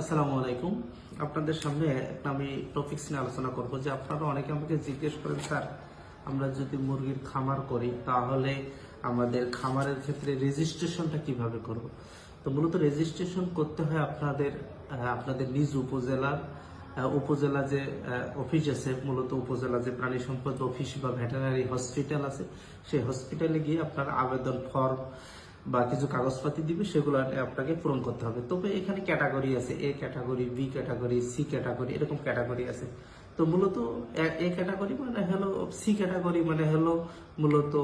আসসালামু আলাইকুম। আপনাদের সামনে একটা আমি টপিক্স নিয়ে আলোচনা করব যে আপনারা অনেকে আমাকে জিজ্ঞেস করেন, স্যার, আমরা যদি মুরগির খামার করি, তাহলে আমাদের খামারের ক্ষেত্রে রেজিস্ট্রেশনটা কীভাবে করব? তো মূলত রেজিস্ট্রেশন করতে হয় আপনাদের আপনাদের নিজ উপজেলার উপজেলা যে অফিস আছে, মূলত উপজেলা যে প্রাণী সম্পদ অফিস বা ভেটেরিনারি হসপিটাল আছে, সেই হসপিটালে গিয়ে আপনার আবেদন ফর্ম বা কিছু কাগজপাতি দিবে, সেগুলো আপনাকে পূরণ করতে হবে। তবে এখানে ক্যাটাগরি আছে, A category, B category, C category, এরকম ক্যাটাগরি আছে। তো মূলত এ ক্যাটাগরি মানে হলো, সি ক্যাটাগরি মানে হলো মূলত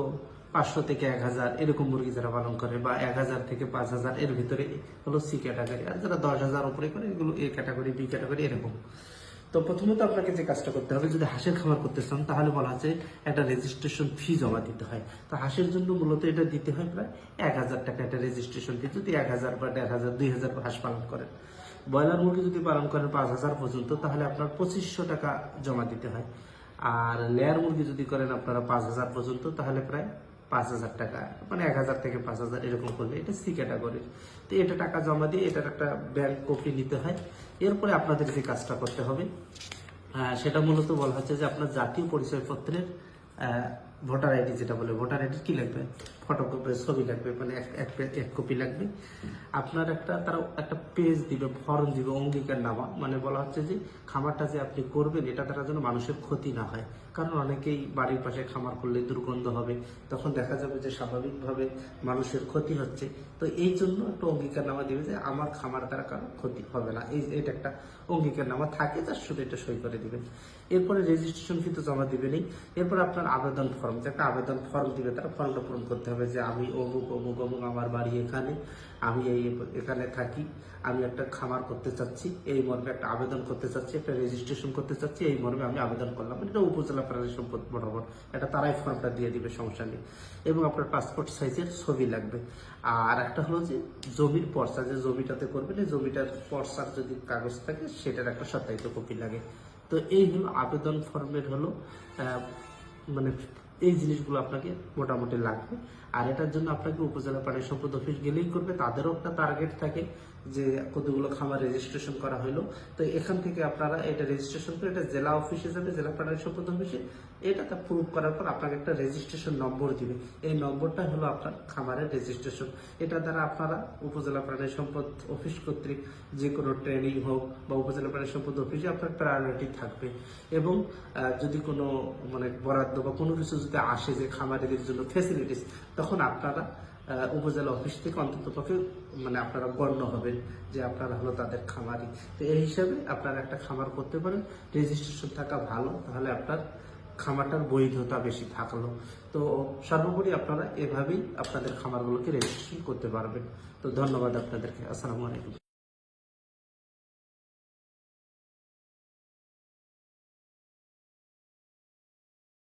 পাঁচশো থেকে এক হাজার, এরকম মুরগি যারা পালন করে, বা এক হাজার থেকে পাঁচ হাজার, এর ভিতরে হলো সি ক্যাটাগরি। আর যারা দশ হাজার উপরে করে, এগুলো এ ক্যাটাগরি, বি ক্যাটাগরি, এরকম। তো প্রথমত আপনাকে যে কাজটা করতে হবে, যদি হাঁসের খামার করতে চান, তাহলে বলা হচ্ছে একটা রেজিস্ট্রেশন ফি জমা দিতে হয়। তো হাঁসের জন্য মূলত এটা দিতে হয় প্রায় এক হাজার টাকা একটা রেজিস্ট্রেশন ফি যদি এক হাজার বা দেড় হাজার, দুই হাজার হাঁস পালন করেন। ব্রয়লার মুরগি যদি পালন করেন পাঁচ হাজার পর্যন্ত, তাহলে আপনার পঁচিশশো টাকা জমা দিতে হয়। আর লেয়ার মুরগি যদি করেন আপনারা পাঁচ হাজার পর্যন্ত, তাহলে প্রায় পাঁচ হাজার টাকা মানে এক হাজার থেকে পাঁচ হাজার এরকম করবে। এটা সি ক্যাটাগরির তো এটা টাকা জমা দিয়ে এটার একটা ব্যাংক কপি নিতে হয়। এরপরে আপনাদের যে কাজটা করতে হবে সেটা মূলত বলা হচ্ছে যে আপনার জাতীয় পরিচয়পত্রের ভোটার আইডি যেটা বলে, ভোটার আইডি কি লাগবে? ফটোকপি ছবি লাগবে মানে এক- কপি লাগবে। আপনার একটা, তারা একটা পেজ দিবে ফর্ম দিবে, অঙ্গীকার নামা। মানে বলা হচ্ছে যে, খামারটা যে আপনি করবেন, এটা দ্বারা যেন মানুষের ক্ষতি না হয়। কারণ অনেকেই বাড়ির পাশে খামার করলে দুর্গন্ধ হবে। তখন দেখা যাবে যে, স্বাভাবিকভাবে মানুষের ক্ষতি হচ্ছে। তো এই জন্য একটা অঙ্গীকার নামা দিবে যে, আমার খামার দ্বারা কারও ক্ষতি হবে না। এই, এটা একটা অঙ্গীকার নামা থাকে, তার শুধু এটা সই করে দিবেন। এরপরে রেজিস্ট্রেশন ফি তো জমা দিবেনই এরপর আপনার আবেদন ফর্ম যে একটা আবেদন ফর্ম দিবে তারা ফর্মটা পূরণ করতে হবে যে আমি অমুক অমুক অমুক আমার বাড়ি এখানে, আমি এই এখানে থাকি, আমি একটা খামার করতে চাচ্ছি, এই মর্মে একটা আবেদন করতে চাচ্ছি, একটা রেজিস্ট্রেশন করতে চাচ্ছি, এই মর্মে আমি আবেদন করলাম। এটা উপজেলা প্রাণী সম্পদ বরাবর। এটা তারাই ফর্মটা দিয়ে দিবে, সমস্যা নেই। এবং আপনার পাসপোর্ট সাইজের ছবি লাগবে। আর একটা হলো যে জমির পর্চা, যে জমিটাতে করবেন, এই জমিটার পর্চার যদি কাগজ থাকে, সেটার একটা সত্যায়িত কপি লাগে। তো এই হলো আবেদন ফর্মের হলো মানে এই জিনিসগুলো আপনাকে মোটামুটি লাগবে। আর এটার জন্য আপনাকে উপজেলা প্রাণী সম্পদ অফিস গেলেই করবে। তাদেরও একটা টার্গেট থাকে যে কতগুলো খামার রেজিস্ট্রেশন করা হলো। তো এখান থেকে আপনারা এটা রেজিস্ট্রেশন করে এটা জেলা অফিসে যাবে, জেলা প্রাণী সম্পদ অফিসে এটা তা প্রুভ করার পর আপনাকে একটা রেজিস্ট্রেশন নম্বর দিবে। এই নম্বরটা হলো আপনার খামারের রেজিস্ট্রেশন এটা দ্বারা আপনারা উপজেলা প্রাণী সম্পদ অফিস কর্তৃক যে কোনো ট্রেনিং হোক বা উপজেলা প্রাণী সম্পদ অফিসে আপনার প্রায়োরিটি থাকবে। এবং যদি কোনো মানে বরাদ্দ বা কোনো কিছু যদি আসে যে খামারিদের জন্য ফেসিলিটিস তখন আপনারা উপজেলা অফিস থেকে অন্তত পক্ষে মানে আপনারা গণ্য হবেন যে আপনারা হলো তাদের খামারি। তো এই হিসাবে আপনারা একটা খামার করতে পারেন। রেজিস্ট্রেশন থাকা ভালো, তাহলে আপনার খামারটার বৈধতা বেশি থাকল। তো সর্বোপরি আপনারা এভাবেই আপনাদের খামারগুলোকে রেজিস্ট্রেশন করতে পারবেন। তো ধন্যবাদ আপনাদেরকে। আসসালামু আলাইকুম।